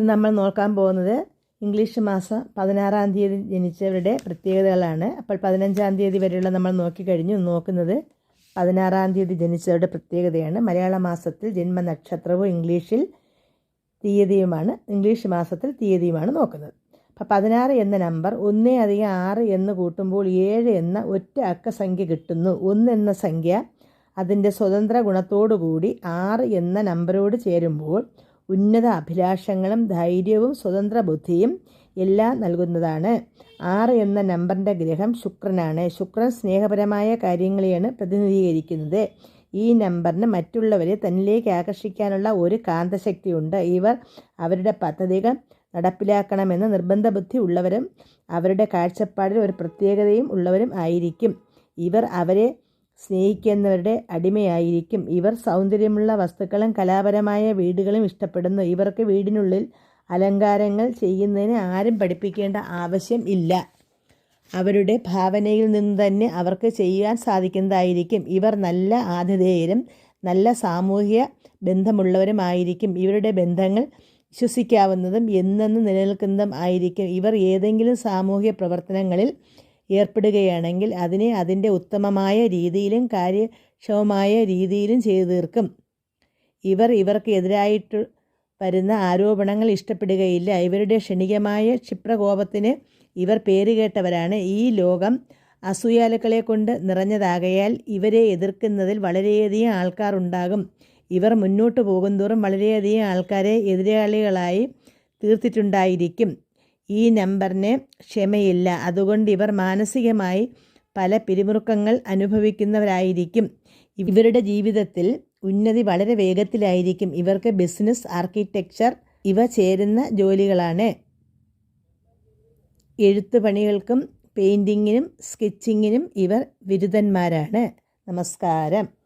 ഇന്ന് നമ്മൾ നോക്കാൻ പോകുന്നത് ഇംഗ്ലീഷ് മാസം പതിനാറാം തീയതി ജനിച്ചവരുടെ പ്രത്യേകതകളാണ്. അപ്പോൾ പതിനഞ്ചാം തീയതി വരെയുള്ള നമ്മൾ നോക്കിക്കഴിഞ്ഞു നോക്കുന്നത് പതിനാറാം തീയതി ജനിച്ചവരുടെ പ്രത്യേകതയാണ്. മലയാള മാസത്തിൽ ജന്മ നക്ഷത്രവും ഇംഗ്ലീഷിൽ തീയതിയുമാണ് ഇംഗ്ലീഷ് മാസത്തിൽ തീയതിയുമാണ് നോക്കുന്നത്. അപ്പോൾ പതിനാറ് എന്ന നമ്പർ ഒന്നേ അധികം ആറ് എന്ന് കൂട്ടുമ്പോൾ ഏഴ് എന്ന ഒറ്റ അക്കസംഖ്യ കിട്ടുന്നു. ഒന്ന് എന്ന സംഖ്യ അതിന്റെ സ്വതന്ത്ര ഗുണത്തോടുകൂടി ആറ് എന്ന നമ്പറോട് ചേരുമ്പോൾ ഉന്നത അഭിലാഷങ്ങളും ധൈര്യവും സ്വതന്ത്ര ബുദ്ധിയും എല്ലാം നൽകുന്നതാണ്. ആറ് എന്ന നമ്പറിന്റെ ഗ്രഹം ശുക്രനാണ്. ശുക്രൻ സ്നേഹപരമായ കാര്യങ്ങളെയാണ് പ്രതിനിധീകരിക്കുന്നത്. ഈ നമ്പറിന് മറ്റുള്ളവരെ തന്നിലേക്ക് ആകർഷിക്കാനുള്ള ഒരു കാന്തശക്തിയുണ്ട്. ഇവർ അവരുടെ പദ്ധതികൾ നടപ്പിലാക്കണമെന്ന് നിർബന്ധ ബുദ്ധി ഉള്ളവരും അവരുടെ കാഴ്ചപ്പാടിൽ ഒരു പ്രത്യേകതയും ഉള്ളവരും ആയിരിക്കും. ഇവർ അവരെ സ്നേഹിക്കുന്നവരുടെ അടിമയായിരിക്കും. ഇവർ സൗന്ദര്യമുള്ള വസ്തുക്കളും കലാപരമായ വീടുകളും ഇഷ്ടപ്പെടുന്നു. ഇവർക്ക് വീടിനുള്ളിൽ അലങ്കാരങ്ങൾ ചെയ്യുന്നതിന് ആരും പഠിപ്പിക്കേണ്ട ആവശ്യം ഇല്ല. അവരുടെ ഭാവനയിൽ നിന്ന് തന്നെ അവർക്ക് ചെയ്യാൻ സാധിക്കുന്നതായിരിക്കും. ഇവർ നല്ല ആതിഥേയരും നല്ല സാമൂഹിക ബന്ധമുള്ളവരുമായിരിക്കും. ഇവരുടെ ബന്ധങ്ങൾ വിശ്വസിക്കാവുന്നതും എന്നെന്നും നിലനിൽക്കുന്നതും ആയിരിക്കും. ഇവർ ഏതെങ്കിലും സാമൂഹിക പ്രവർത്തനങ്ങളിൽ ഏർപ്പെടുകയാണെങ്കിൽ അതിനെ അതിന്റെ ഉത്തമമായ രീതിയിലും കാര്യക്ഷമമായ രീതിയിലും ചെയ്തു തീർക്കും. ഇവർ ഇവർക്ക് എതിരായിട്ട് വരുന്ന ആരോപണങ്ങൾ ഇഷ്ടപ്പെടുകയില്ല. ഇവരുടെ ക്ഷണികമായ ക്ഷിപ്രകോപത്തിന് ഇവർ പേരുകേട്ടവരാണ് ഈ ലോകം അസൂയാലുക്കളെ കൊണ്ട് നിറഞ്ഞതാകയാൽ ഇവരെ എതിർക്കുന്നതിൽ വളരെയധികം ആൾക്കാർ ഉണ്ടാകും. ഇവർ മുന്നോട്ട് പോകുന്തോറും വളരെയധികം ആൾക്കാരെ എതിരാളികളായി തീർത്തിട്ടുണ്ടായിരിക്കും. ഈ നമ്പറിന് ക്ഷമയില്ല. അതുകൊണ്ട് ഇവർ മാനസികമായി പല പിരിമുറുക്കങ്ങൾ അനുഭവിക്കുന്നവരായിരിക്കും. ഇവരുടെ ജീവിതത്തിൽ ഉന്നതി വളരെ വേഗത്തിലായിരിക്കും. ഇവർക്ക് ബിസിനസ് ആർക്കിടെക്ചർ ഇവ ചേരുന്ന ജോലികളാണ്. എഴുത്തുപണികൾക്കും പെയിന്റിങ്ങിനും സ്കെച്ചിങ്ങിനും ഇവർ ബിരുദന്മാരാണ് നമസ്കാരം.